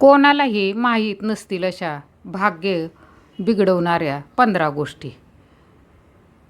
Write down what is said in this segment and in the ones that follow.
कोणालाही माहीत नसतील अशा भाग्य बिघडवणाऱ्या पंधरा गोष्टी.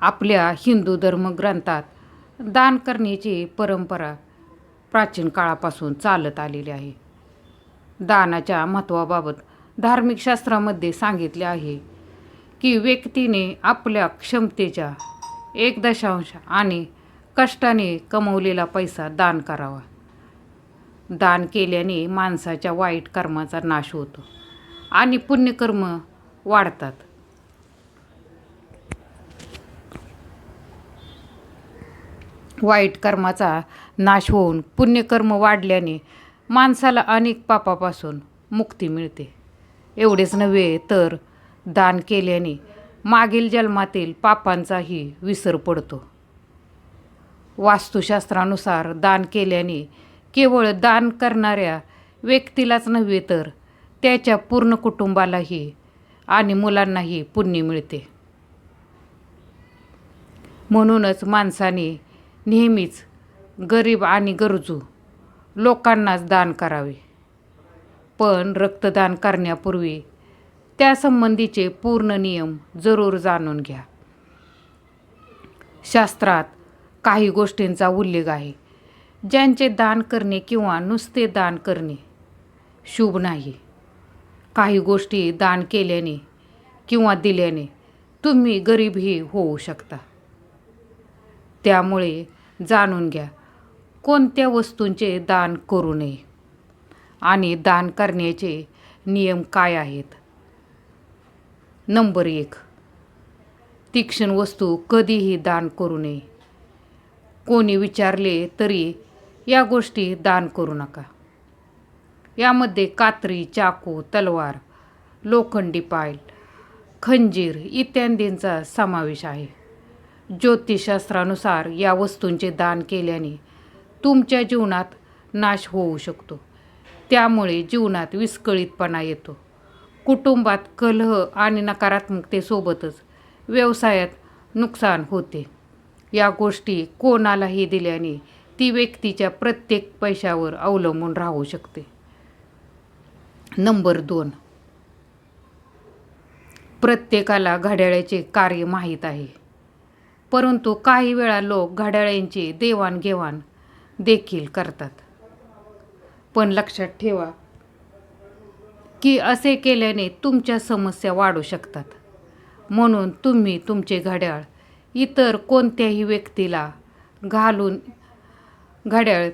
आपल्या हिंदू धर्मग्रंथात दान करण्याची परंपरा प्राचीन काळापासून चालत आलेली आहे. दानाच्या महत्त्वाबाबत धार्मिक शास्त्रामध्ये सांगितले आहे की व्यक्तीने आपल्या क्षमतेच्या एक दशांश आणि कष्टाने कमवलेला पैसा दान करावा. दान केल्याने माणसाच्या वाईट कर्माचा नाश होतो आणि पुण्यकर्म वाढतात. वाईट कर्माचा नाश होऊन पुण्यकर्म वाढल्याने माणसाला अनेक पापापासून मुक्ती मिळते. एवढेच नव्हे तर दान केल्याने मागील जन्मातील पापांचाही विसर पडतो. वास्तुशास्त्रानुसार दान केल्याने केवळ दान करणाऱ्या व्यक्तीलाच नव्हे तर त्याच्या पूर्ण कुटुंबालाही आणि मुलांनाही पुण्य मिळते. म्हणूनच माणसाने नेहमीच गरीब आणि गरजू लोकांनाच दान करावे. पण रक्तदान करण्यापूर्वी त्यासंबंधीचे पूर्ण नियम जरूर जाणून घ्या. शास्त्रात काही गोष्टींचा उल्लेख आहे. ज्यांचे दान करणे किंवा नुसते दान करणे शुभ नाही. काही गोष्टी दान केल्याने किंवा दिल्याने तुम्ही गरीबही होऊ शकता. त्यामुळे जाणून घ्या कोणत्या वस्तूंचे दान करू नये आणि दान करण्याचे नियम काय आहेत? नंबर एक. तीक्ष्ण वस्तू कधीही दान करू नये. कोणी विचारले तरी या गोष्टी दान करू नका. यामध्ये कात्री चाकू तलवार लोखंडी पायल खंजीर इत्यादींचा समावेश आहे. ज्योतिषशास्त्रानुसार या वस्तूंचे दान केल्याने तुमच्या जीवनात नाश होऊ शकतो. त्यामुळे जीवनात विस्कळीतपणा येतो. कुटुंबात कलह आणि नकारात्मकतेसोबतच व्यवसायात नुकसान होते. या गोष्टी कोणालाही दिल्याने ती व्यक्तीच्या प्रत्येक पैशावर अवलंबून राहू शकते. नंबर दोन. प्रत्येकाला घड्याळाचे कार्य माहीत आहे. परंतु काही वेळा लोक घड्याळांची देवाणघेवाण देखील करतात. पण लक्षात ठेवा की असे केल्याने तुमच्या समस्या वाढू शकतात. म्हणून तुम्ही तुमचे घड्याळ इतर कोणत्याही व्यक्तीला घालून घड्याळ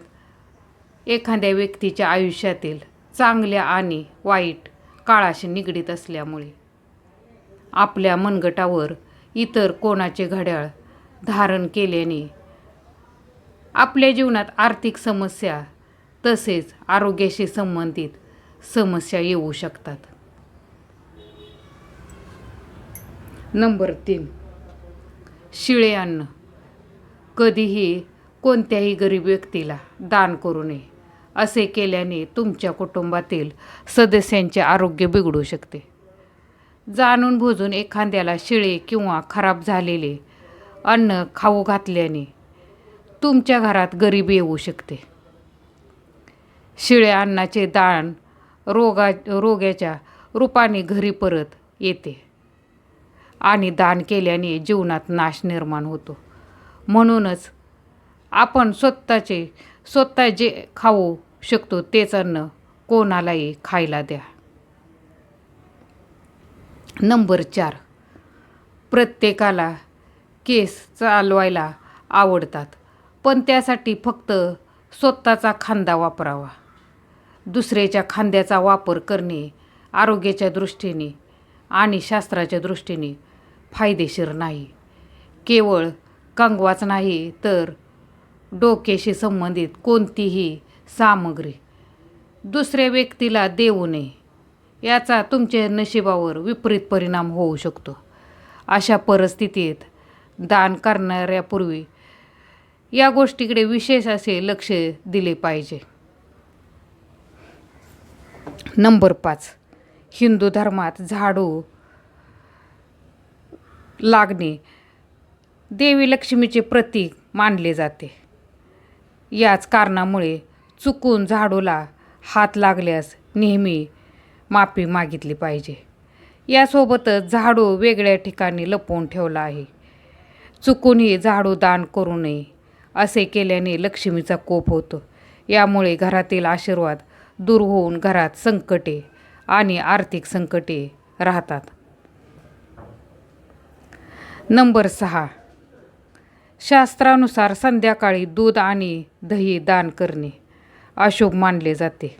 एखाद्या व्यक्तीच्या आयुष्यातील चांगल्या आणि वाईट काळाशी निगडीत असल्यामुळे. आपल्या मनगटावर इतर कोणाचे घड्याळ धारण केल्याने आपल्या जीवनात आर्थिक समस्या तसेच आरोग्याशी संबंधित समस्या येऊ शकतात. नंबर तीन. शिळे अन्न कधीही कोणत्याही गरीब व्यक्तीला दान करू नये. असे केल्याने तुमच्या कुटुंबातील सदस्यांचे आरोग्य बिघडू शकते. जाणून बुजून एखाद्याला शिळे किंवा खराब झालेले अन्न खाऊ घातल्याने तुमच्या घरात गरिबी येऊ शकते. शिळ्या अन्नाचे दान रोगा रोग्याच्या रूपाने घरी परत येते आणि दान केल्याने जीवनात नाश निर्माण होतो. म्हणूनच आपण स्वतःचे स्वतः जे खाऊ शकतो तेच अन्न कोणालाही खायला द्या. नंबर चार. प्रत्येकाला केस चालवायला आवडतात पण त्यासाठी फक्त स्वतःचा खांदा वापरावा. दुसऱ्याच्या खांद्याचा वापर करणे आरोग्याच्या दृष्टीने आणि शास्त्राच्या दृष्टीने फायदेशीर नाही. केवळ कंगवाच नाही तर डोक्याशी संबंधित कोणतीही सामग्री. दुसऱ्या व्यक्तीला देऊ नये. याचा तुमच्या नशिबावर विपरीत परिणाम होऊ शकतो. अशा परिस्थितीत दान करणाऱ्यापूर्वी या गोष्टीकडे विशेष असे लक्ष दिले पाहिजे. नंबर पाच. हिंदू धर्मात झाडू लागणे देवी लक्ष्मीचे प्रतीक मानले जाते. याच कारणामुळे चुकून झाडूला हात लागल्यास नेहमी माफी मागितली पाहिजे. यासोबतच झाडू वेगळ्या ठिकाणी लपवून ठेवला आहे. चुकूनही झाडू दान करू नये असे केल्याने लक्ष्मीचा कोप होतो. यामुळे घरातील आशीर्वाद दूर होऊन घरात संकटे आणि आर्थिक संकटे राहतात. नंबर सहा. शास्त्रानुसार संध्याकाळी दूध आणि दही दान करणे. अशुभ मानले जाते.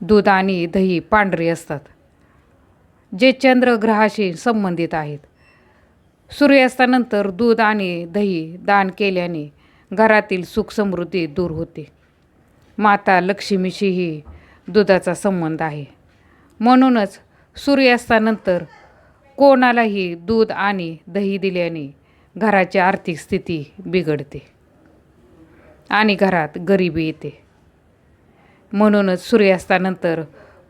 दूध आणि दही पांढरे असतात जे चंद्रग्रहाशी संबंधित आहेत. सूर्यास्तानंतर दूध आणि दही दान केल्याने घरातील सुखसमृद्धी दूर होते. माता लक्ष्मीशीही दुधाचा संबंध आहे. म्हणूनच सूर्यास्तानंतर कोणालाही दूध आणि दही दिल्याने घराची आर्थिक स्थिती बिघडते. आणि घरात गरिबी येते. म्हणूनच सूर्यास्तानंतर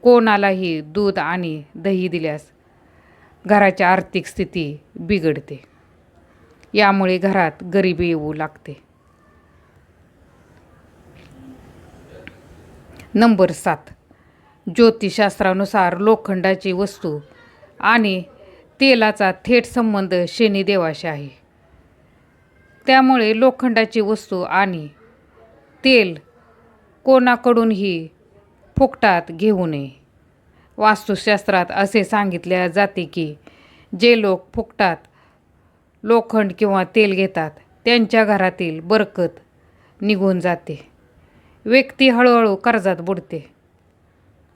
कोणालाही दूध आणि दही दिल्यास घराची आर्थिक स्थिती बिघडते. यामुळे घरात गरिबी येऊ लागते. नंबर सात. ज्योतिषशास्त्रानुसार लोखंडाची वस्तू आणि तेलाचा थेट संबंध शनिदेवाशी आहे. त्यामुळे लोखंडाची वस्तू आणि तेल कोणाकडूनही फुकटात घेऊ नये. वास्तुशास्त्रात असे सांगितले जाते की जे लोक फुकटात लोखंड किंवा तेल घेतात त्यांच्या घरातील बरकत निघून जाते. व्यक्ती हळूहळू कर्जात बुडते.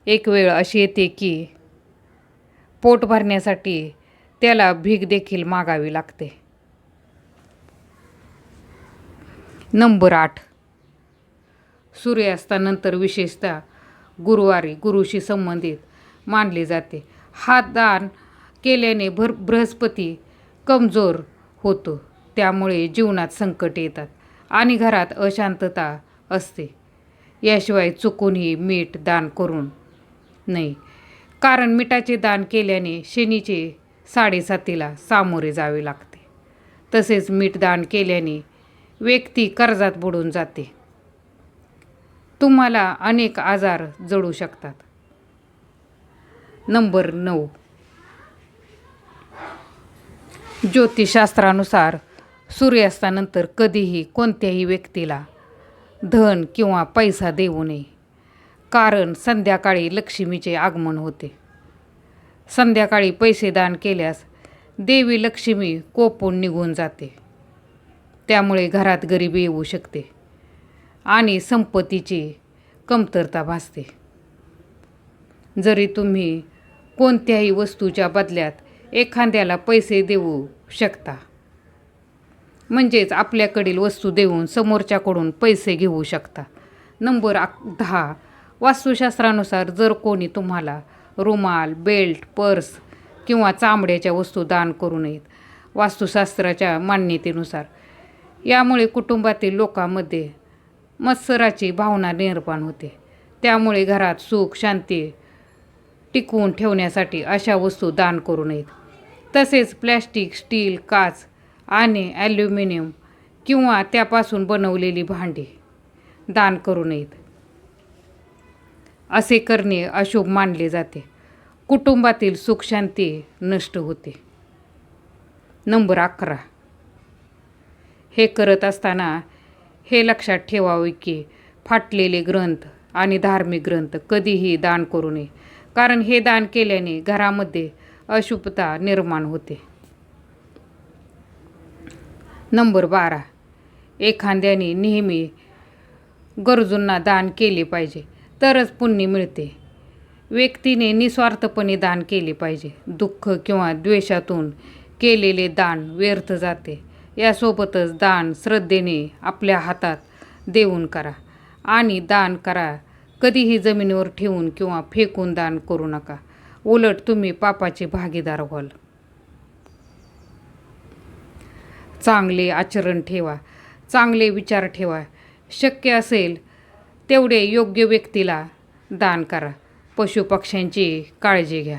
एक वेळ अशी येते की पोट भरण्यासाठी त्याला भीक देखील मागावी लागते. नंबर आठ. सूर्यास्तानंतर विशेषतः गुरुवारी गुरुशी संबंधित मानले जाते. हा दान केल्याने भर बृहस्पती कमजोर होतो. त्यामुळे जीवनात संकट येतात आणि घरात अशांतता असते. याशिवाय चुकूनही मीठ दान करून नाही. कारण मिठाचे दान केल्याने शनीचे साडेसातीला सामोरे जावे लागते. तसेच मीठ दान केल्याने व्यक्ती कर्जात बुडून जाते. तुम्हाला अनेक आजार जडू शकतात. नंबर नऊ. ज्योतिषशास्त्रानुसार सूर्यास्तानंतर कधीही कोणत्याही व्यक्तीला धन किंवा पैसा देऊ नये. कारण संध्याकाळी लक्ष्मीचे आगमन होते. संध्याकाळी पैसे दान केल्यास देवी लक्ष्मी कोपून निघून जाते. त्यामुळे घरात गरिबी येऊ शकते आणि संपत्तीची कमतरता भासते. जरी तुम्ही कोणत्याही वस्तूच्या बदल्यात एखाद्याला पैसे देऊ शकता म्हणजेच आपल्याकडील वस्तू देऊन समोरच्याकडून पैसे घेऊ शकता. नंबर आ दहा वास्तुशास्त्रानुसार जर कोणी तुम्हाला रुमाल बेल्ट पर्स किंवा चामड्याच्या वस्तू दान करू नयेत वास्तुशास्त्राच्या मान्यतेनुसार यामुळे कुटुंबातील लोकांमध्ये मत्सराची भावना निर्माण होते. त्यामुळे घरात सुख शांती टिकवून ठेवण्यासाठी अशा वस्तू दान करू नयेत. तसेच प्लॅस्टिक स्टील काच आणि ॲल्युमिनियम किंवा त्यापासून बनवलेली भांडी दान करू नयेत. असे करणे अशुभ मानले जाते. कुटुंबातील सुखशांती नष्ट होते. नंबर अकरा. हे करत असताना हे लक्षात ठेवावे की फाटलेले ग्रंथ आणि धार्मिक ग्रंथ कधीही दान करू नये. कारण हे दान केल्याने घरामध्ये अशुभता निर्माण होते. नंबर बारा. एखाद्याने नेहमी गरजूंना दान केले पाहिजे तरच पुण्य मिळते. व्यक्तीने निस्वार्थपणे दान केले पाहिजे. दुःख किंवा द्वेषातून केलेले दान व्यर्थ जाते. यासोबतच दान श्रद्धेने आपल्या हातात देऊन करा. आणि दान करा. कधीही जमिनीवर ठेवून किंवा फेकून दान करू नका. उलट तुम्ही पापाचे भागीदार व्हाल. चांगले आचरण ठेवा. चांगले विचार ठेवा. शक्य असेल तेवढे योग्य व्यक्तीला दान करा. पशुपक्ष्यांची काळजी घ्या.